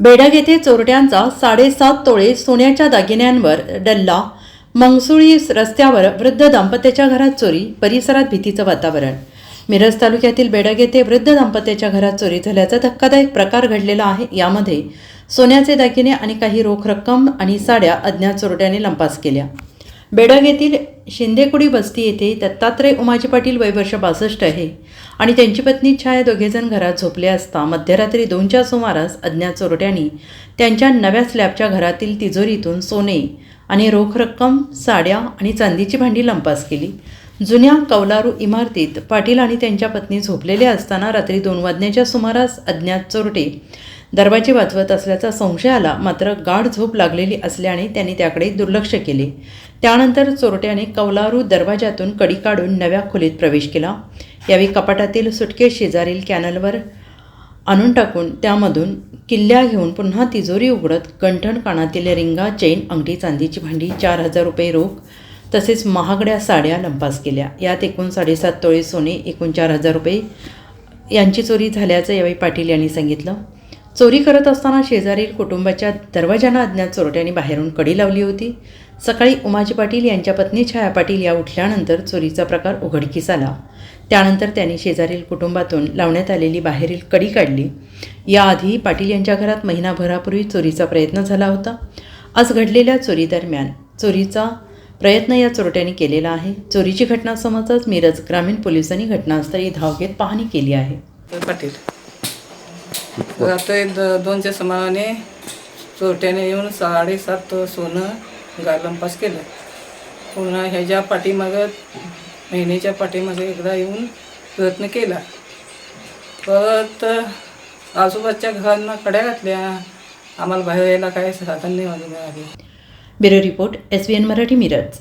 बेडग येथे चोरट्यांचा साडेसात तोळे सोन्याच्या दागिन्यांवर डल्ला मंगसुळी रस्त्यावर वृद्ध दाम्पत्याच्या घरात चोरी परिसरात भीतीचं वातावरण. मिरज तालुक्यातील बेडग येथे वृद्ध दाम्पत्याच्या घरात चोरी झाल्याचा धक्कादायक प्रकार घडलेला आहे. यामध्ये सोन्याचे दागिने आणि काही रोख रक्कम आणि साड्या अज्ञात चोरट्याने लंपास केल्या. बेडग येथील शिंदेकुडी बस्ती येथे दत्तात्रय उमाजी पाटील वय वर्ष बासष्ट आहे आणि त्यांची पत्नी छाया दोघेजण घरात झोपले असता मध्यरात्री दोनच्या सुमारास अज्ञात चोरट्यांनी त्यांच्या नव्या स्लॅबच्या घरातील तिजोरीतून सोने आणि रोख रक्कम साड्या आणि चांदीची भांडी लंपास केली. जुन्या कौलारू इमारतीत पाटील आणि त्यांच्या पत्नी झोपलेले असताना रात्री दोन वाजण्याच्या सुमारास अज्ञात चोरटे दरवाजे वाजवत असल्याचा संशय आला मात्र गाढ झोप लागलेली असल्याने त्यांनी त्याकडे दुर्लक्ष केले. त्यानंतर चोरट्याने कौलारू दरवाजातून कडी काढून नव्या खोलीत प्रवेश केला. यावेळी कपाटातील सुटके शेजारील कॅनलवर आणून टाकून त्यामधून किल्ल्या घेऊन पुन्हा तिजोरी उघडत गंठण कानातील रिंगा चैन अंगठी चांदीची भांडी चार हजार रुपये रोख तसेच महागड्या साड्या लंपास केल्या. यात एकूण साडेसात तोळे सोने एकूण चार हजार रुपये यांची चोरी झाल्याचं यावेळी पाटील यांनी सांगितलं. चोरी करत असताना शेजारील कुटुंबाच्या दरवाजांना अज्ञात चोरट्यांनी बाहेरून कडी लावली होती. सकाळी उमाजी पाटील यांच्या पत्नी छाया पाटील या उठल्यानंतर चोरीचा प्रकार उघडकीस आला. त्यानंतर त्यांनी शेजारील कुटुंबातून लावण्यात आलेली बाहेरील कडी काढली. याआधी पाटील यांच्या घरात महिनाभरापूर्वी चोरीचा प्रयत्न झाला होता. आज घडलेल्या चोरीदरम्यान चोरीचा प्रयत्न या चोरट्यांनी केलेला आहे. चोरीची घटना समजताच मिरज ग्रामीण पोलिसांनी घटनास्थळी धाव घेत पाहणी केली आहे. पाटील. आता द दोनच्या समानाने चोरट्याने येऊन साडेसात सोनं गालंपास केलं. पुन्हा ह्याच्या पाठीमागं महिन्याच्या पाठीमागे एकदा येऊन प्रयत्न केला. परत आजूबाजूच्या घरांना कड्या घातल्या. आम्हाला बाहेर यायला काय साधन नाही मिळाले bureau report S B N Marathi Miraj.